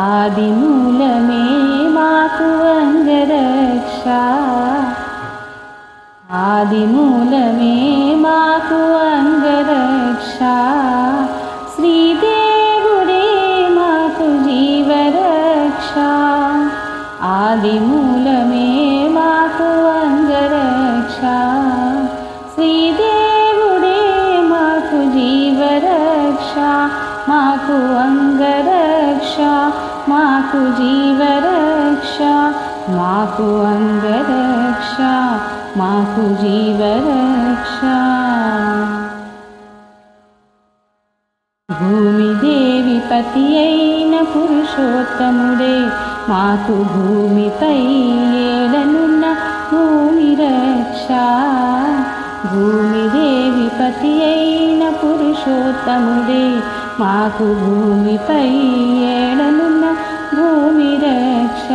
ఆదిమూలమే మాకు అంగరక్ష ఆదిమూలమే మాకు అంగరక్ష శ్రీదేవుడే మాకు జీవరక్ష ఆదిమూలమే మాకు అంగరక్ష మాకు జీవరక్ష మాకు అంగరక్ష మాకు జీవరక్ష. భూమిదేవి పతి అయిన పురుషోత్తముడే మాకు భూమిపై ఏలనున్న భూమి రక్ష. భూమిదేవి పతి అయిన పురుషోత్తముడే మాకు భూమిపై ఏడనున్న భూమి రక్ష.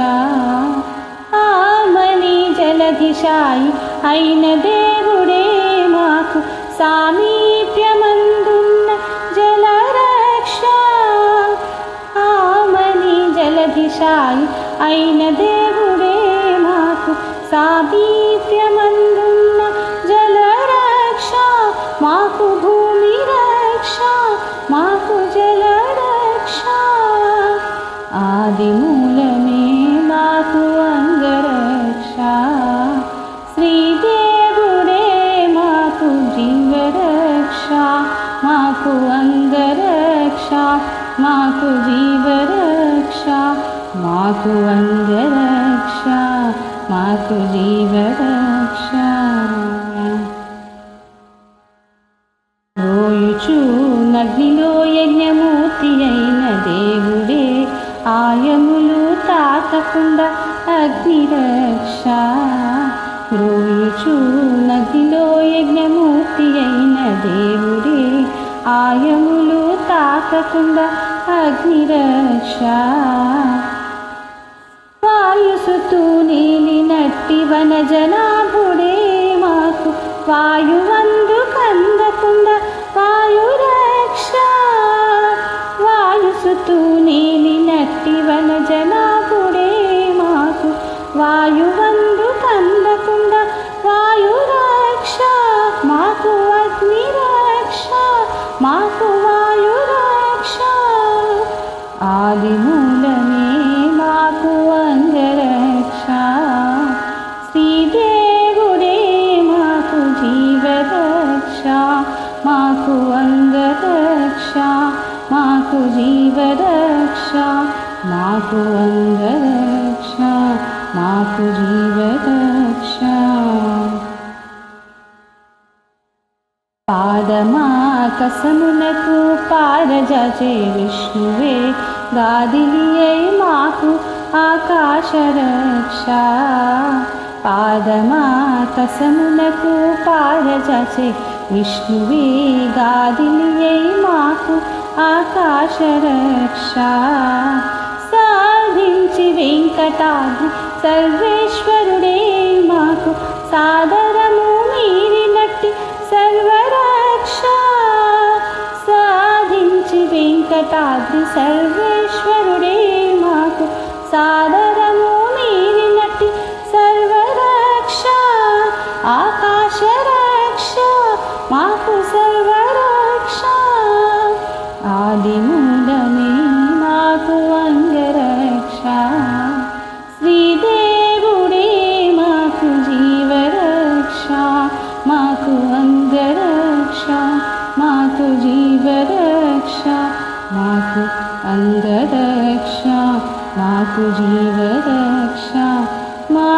ఆమని జలధిశాయి అయిన దేవుడే మాకు సామీప్యమందున్న జలరక్ష. ఆమని జలధిశాయి అయిన దేవుడే మాకు సామీ जलरक्षा। रक्षा आदि मूल मे मातु अक्षा श्रीदे मीव रक्षा मु अक्षा मीव रक्षा मन्द रक्षा मुजीव रक्षा నిలుచు రోయుచు నగ్నిలో యజ్ఞమూర్తి అయిన దేవుడే ఆయములు తాకకుండా అగ్నిరక్ష. రోయుచు నదిలో యజ్ఞమూర్తి అయిన దేవుడే ఆయములు తాకకుండా అగ్నిరక్ష. వాయుసుతూ నీలి నట్టి వన జనాభుడే మాకు వాయువందు వాయువందు కందకుండా వాయు వాయురక్ష మాకు అగ్ని అగ్నిరక్ష మాకు వాయు వాయురక్ష. ఆదిమూలమే మాకు అంగరక్ష. శ్రీదేవుడే మాకు జీవరక్ష మాకు అంగరక్ష మాకు జీవరక్ష మాకు అంగరక్ష. मातु जीवदक्षा दक्षा पारजाचे विष्णुवे गादिलियै मातु आकाशरक्षा। रक्षा पारजाचे विष्णुवे गादिलियै मातु आकाशरक्षा। సాధించి వెంకటాద్రి సర్వేశ్వరుడే మాకు సాదరము మీరినట్టి సర్వరక్ష. సాధించి వెంకటాద్రి సర్వేశ్వరుడే మాకు సాదరము रक्षा मा